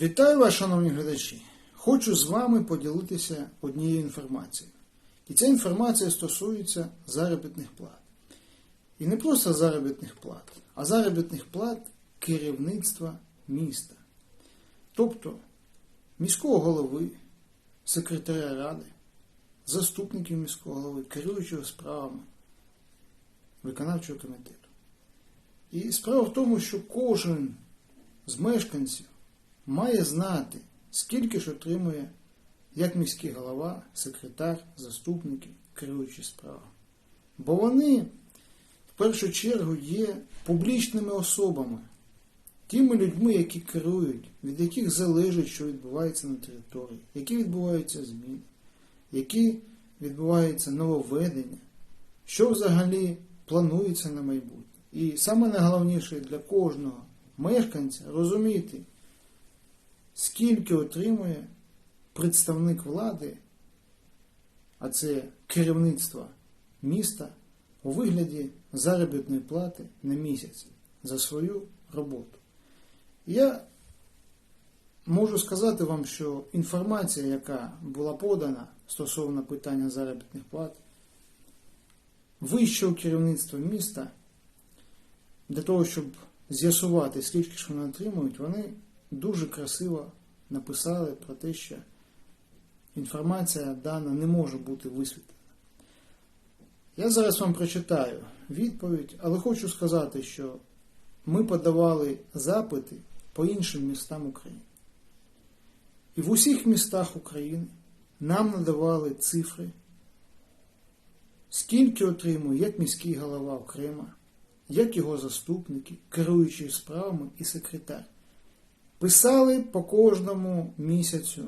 Вітаю вас, шановні глядачі! Хочу з вами поділитися однією інформацією. І ця інформація стосується заробітних плат. І не просто заробітних плат, а заробітних плат керівництва міста. Тобто міського голови, секретаря ради, заступників міського голови, керуючого справами виконавчого комітету. І справа в тому, що кожен з мешканців має знати, скільки ж отримує як міський голова, секретар, заступники, керуючі справами. Бо вони в першу чергу є публічними особами, тими людьми, які керують, від яких залежить, що відбувається на території, які відбуваються зміни, які відбуваються нововведення, що взагалі планується на майбутнє. І саме найголовніше для кожного мешканця розуміти, скільки отримує представник влади, а це керівництво міста, у вигляді заробітної плати на місяць за свою роботу. Я можу сказати вам, що інформація, яка була подана стосовно питання заробітних плат, вищого керівництва міста, для того, щоб з'ясувати, скільки ж вони отримують, вони дуже красиво написали про те, що інформація дана не може бути висвітлена. Я зараз вам прочитаю відповідь, але хочу сказати, що ми подавали запити по іншим містам України. І в усіх містах України нам надавали цифри, скільки отримує як міський голова окремо, як його заступники, керуючі справами і секретар. Писали по кожному місяцю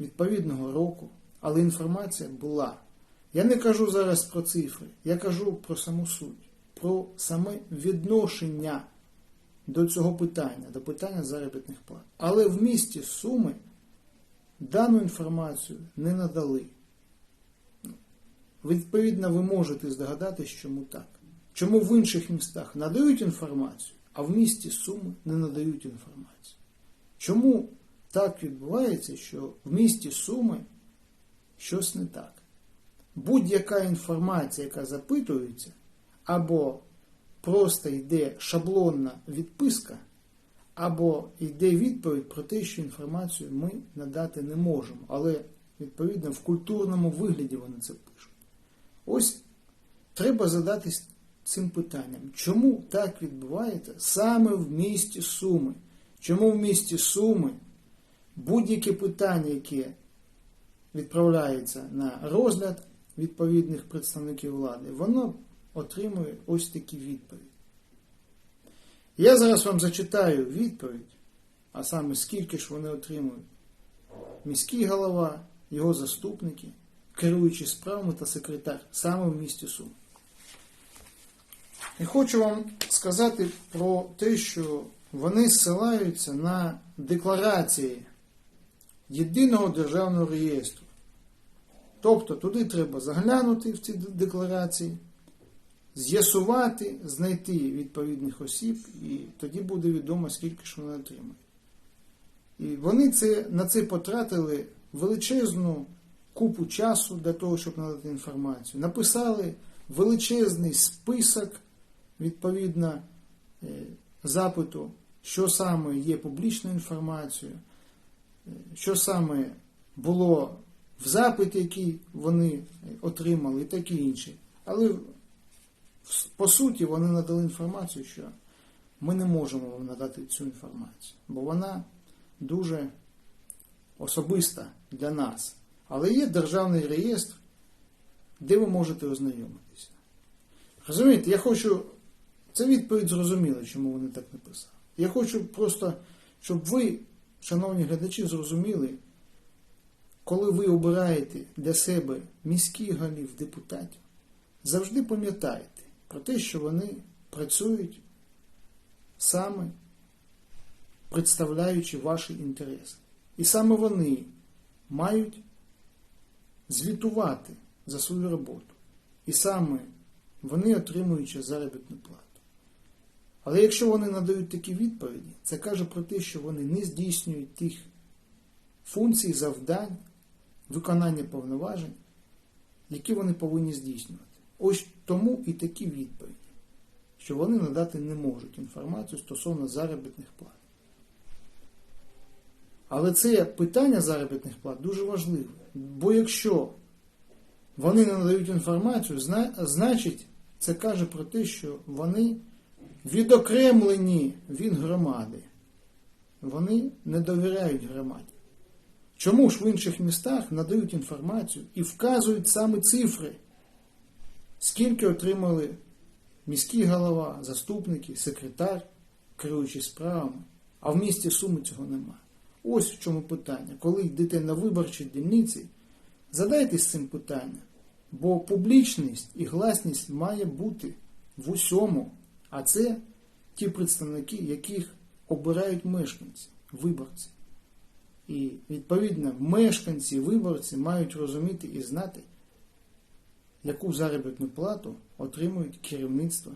відповідного року, але інформація була. Я не кажу зараз про цифри, я кажу про саму суть, про саме відношення до цього питання, до питання заробітних плат. Але в місті Суми дану інформацію не надали. Відповідно, ви можете здогадатись, чому так. Чому в інших містах надають інформацію, а в місті Суми не надають інформацію? Чому так відбувається, що в місті Суми щось не так? Будь-яка інформація, яка запитується, або просто йде шаблонна відписка, або йде відповідь про те, що інформацію ми надати не можемо. Але, відповідно, в культурному вигляді вони це пишуть. Ось треба задатись цим питанням, чому так відбувається саме в місті Суми? Чому в місті Суми будь-яке питання, яке відправляється на розгляд відповідних представників влади, воно отримує ось такі відповіді. Я зараз вам зачитаю відповідь, а саме скільки ж вони отримують міський голова, його заступники, керуючі справами та секретар саме в місті Сум. І хочу вам сказати про те, що вони зсилаються на декларації єдиного державного реєстру. Тобто туди треба заглянути в ці декларації, з'ясувати, знайти відповідних осіб, і тоді буде відомо, скільки ж вони отримують. І вони це, на це потратили величезну купу часу для того, щоб надати інформацію. Написали величезний список відповідно е, запиту, що саме є публічною інформацією, е, що саме було в запиті, який вони отримали, і таке інше. Але по суті вони надали інформацію, що ми не можемо вам надати цю інформацію, бо вона дуже особиста для нас. Але є державний реєстр, де ви можете ознайомитися. Розумієте, я хочу. Це відповідь зрозуміла, чому вони так написали. Я хочу просто, щоб ви, шановні глядачі, зрозуміли, коли ви обираєте для себе міських голів, депутатів, завжди пам'ятайте про те, що вони працюють саме представляючи ваші інтереси. І саме вони мають звітувати за свою роботу. І саме вони отримуючи заробітну плату. Але якщо вони надають такі відповіді, це каже про те, що вони не здійснюють тих функцій, завдань, виконання повноважень, які вони повинні здійснювати. Ось тому і такі відповіді, що вони надати не можуть інформацію стосовно заробітних плат. Але це питання заробітних плат дуже важливе. Бо якщо вони не надають інформацію, значить це каже про те, що вони відокремлені від громади. Вони не довіряють громаді. Чому ж в інших містах надають інформацію і вказують саме цифри, скільки отримали міський голова, заступники, секретар, керуючий справами, а в місті Суми цього немає. Ось в чому питання. Коли йдете на виборчі дільниці, задайтесь цим питанням, бо публічність і гласність має бути в усьому, а це ті представники, яких обирають мешканці, виборці. І відповідно мешканці, виборці мають розуміти і знати, яку заробітну плату отримують керівництво,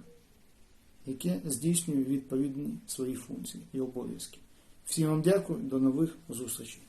яке здійснює відповідні свої функції і обов'язки. Всім вам дякую, до нових зустрічей.